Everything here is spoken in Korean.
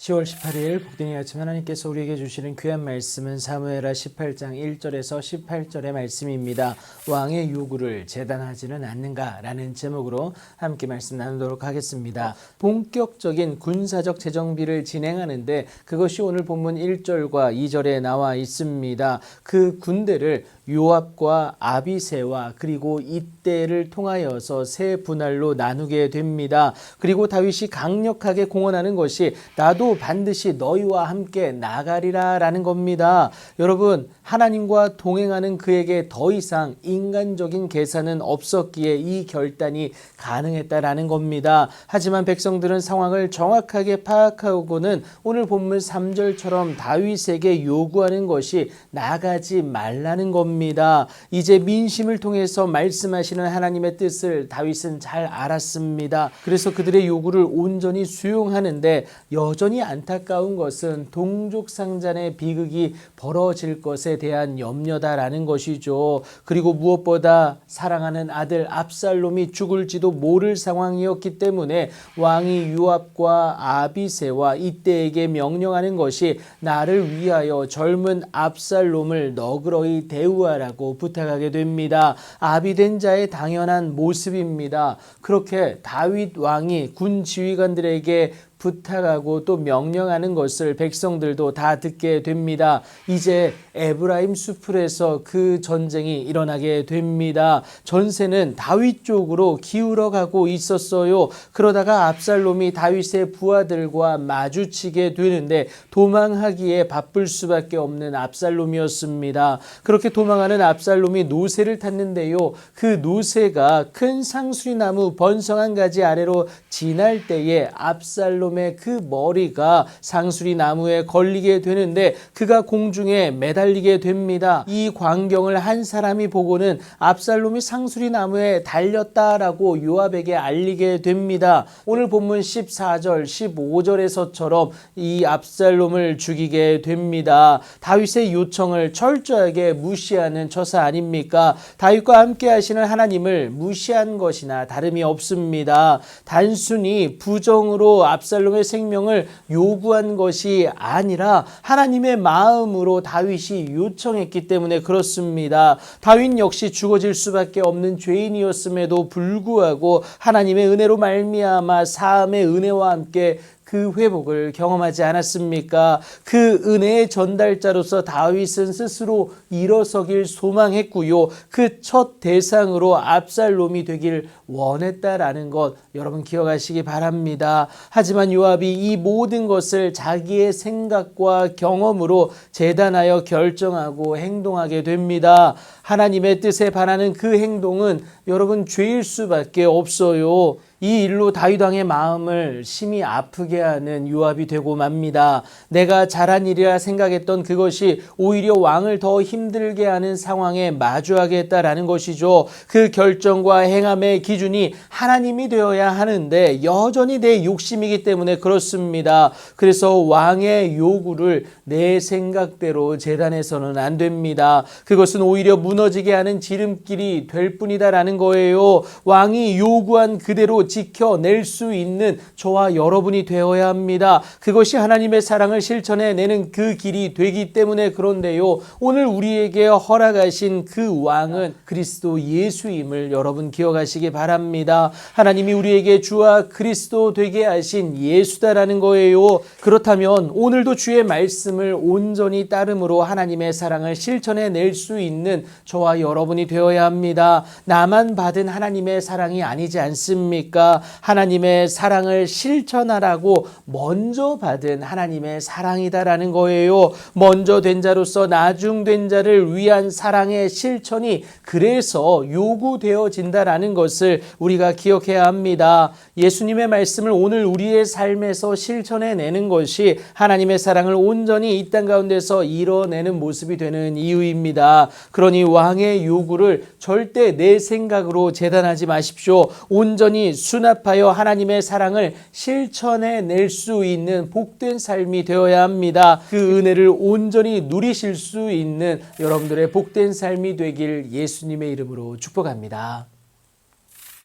10월 18일 복되이 아침 하나님께서 우리에게 주시는 귀한 말씀은 사무엘하 18장 1절에서 18절의 말씀입니다. 왕의 요구를 재단하지는 않는가라는 제목으로 함께 말씀 나누도록 하겠습니다. 본격적인 군사적 재정비를 진행하는데 그것이 오늘 본문 1절과 2절에 나와 있습니다. 그 군대를 요압과 아비세와 그리고 이때를 통하여서 세 분할로 나누게 됩니다. 그리고 다윗이 강력하게 공언하는 것이 나도 반드시 너희와 함께 나가리라 라는 겁니다. 여러분 하나님과 동행하는 그에게 더 이상 인간적인 계산은 없었기에 이 결단이 가능했다라는 겁니다. 하지만 백성들은 상황을 정확하게 파악하고는 오늘 본문 3절처럼 다윗에게 요구하는 것이 나가지 말라는 겁니다. 이제 민심을 통해서 말씀하시는 하나님의 뜻을 다윗은 잘 알았습니다. 그래서 그들의 요구를 온전히 수용하는데 여전히 안타까운 것은 동족 상잔의 비극이 벌어질 것에 대한 염려다라는 것이죠. 그리고 무엇보다 사랑하는 아들 압살롬이 죽을지도 모를 상황이었기 때문에 왕이 유압과 아비세와 이때에게 명령하는 것이 나를 위하여 젊은 압살롬을 너그러이 대우하라고 부탁하게 됩니다. 아비된 자의 당연한 모습입니다. 그렇게 다윗 왕이 군 지휘관들에게 부탁하고 또 명령하는 것을 백성들도 다 듣게 됩니다. 이제 에브라임 수풀에서 그 전쟁이 일어나게 됩니다. 전세는 다윗 쪽으로 기울어 가고 있었어요. 그러다가 압살롬이 다윗의 부하들과 마주치게 되는데 도망하기에 바쁠 수밖에 없는 압살롬이었습니다. 그렇게 도망하는 압살롬이 노새를 탔는데요. 그 노새가 큰 상수리나무 번성한 가지 아래로 지날 때에 압살롬 의그 머리가 상수리 나무에 걸리게 되는데 그가 공중에 매달리게 됩니다. 이 광경을 한 사람이 보고는 압살롬이 상수리 나무에 달렸다라고 요압에게 알리게 됩니다. 오늘 본문 14절, 15절에서처럼 이 압살롬을 죽이게 됩니다. 다윗의 요청을 철저하게 무시하는 처사 아닙니까? 다윗과 함께 하시는 하나님을 무시한 것이나 다름이 없습니다. 단순히 부정으로 압살롬 의 생명을 요구한 것이 아니라 하나님의 마음으로 다윗이 요청했기 때문에 그렇습니다. 다윗 역시 죽어질 수밖에 없는 죄인이었음에도 불구하고 하나님의 은혜로 말미암아 사함의 은혜와 함께 그 회복을 경험하지 않았습니까? 그 은혜의 전달자로서 다윗은 스스로 일어서길 소망했고요. 그 첫 대상으로 압살롬이 되길 원했다라는 것 여러분 기억하시기 바랍니다. 하지만 요압이 이 모든 것을 자기의 생각과 경험으로 재단하여 결정하고 행동하게 됩니다. 하나님의 뜻에 반하는 그 행동은 여러분 죄일 수밖에 없어요. 이 일로 다윗 왕의 마음을 심히 아프게 하는 요압이 되고 맙니다. 내가 잘한 일이라 생각했던 그것이 오히려 왕을 더 힘들게 하는 상황에 마주하겠다라는 것이죠. 그 결정과 행함의 기준이 하나님이 되어야 하는데 여전히 내 욕심이기 때문에 그렇습니다. 그래서 왕의 요구를 내 생각대로 재단해서는 안 됩니다. 그것은 오히려 무너지게 하는 지름길이 될 뿐이다라는 거예요. 왕이 요구한 그대로 지켜낼 수 있는 저와 여러분이 되어야 합니다. 그것이 하나님의 사랑을 실천해 내는 그 길이 되기 때문에 그런데요. 오늘 우리에게 허락하신 그 왕은 그리스도 예수임을 여러분 기억하시기 바랍니다. 하나님이 우리에게 주와 그리스도 되게 하신 예수다라는 거예요. 그렇다면 오늘도 주의 말씀을 온전히 따름으로 하나님의 사랑을 실천해 낼 수 있는 저와 여러분이 되어야 합니다. 나만 받은 하나님의 사랑이 아니지 않습 니까? 하나님의 사랑을 실천하라고 먼저 받은 하나님의 사랑이다라는 거예요. 먼저 된 자로서 나중 된 자를 위한 사랑의 실천이 그래서 요구되어진다라는 것을 우리가 기억해야 합니다. 예수님의 말씀을 오늘 우리의 삶에서 실천해 내는 것이 하나님의 사랑을 온전히 이 땅 가운데서 이뤄내는 모습이 되는 이유입니다. 그러니 왕의 요구를 절대 내 생각으로 재단하지 마십시오. 온전히 수납하여 하나님의 사랑을 실천해 낼 수 있는 복된 삶이 되어야 합니다. 그 은혜를 온전히 누리실 수 있는 여러분들의 복된 삶이 되길 예수님의 이름으로 축복합니다.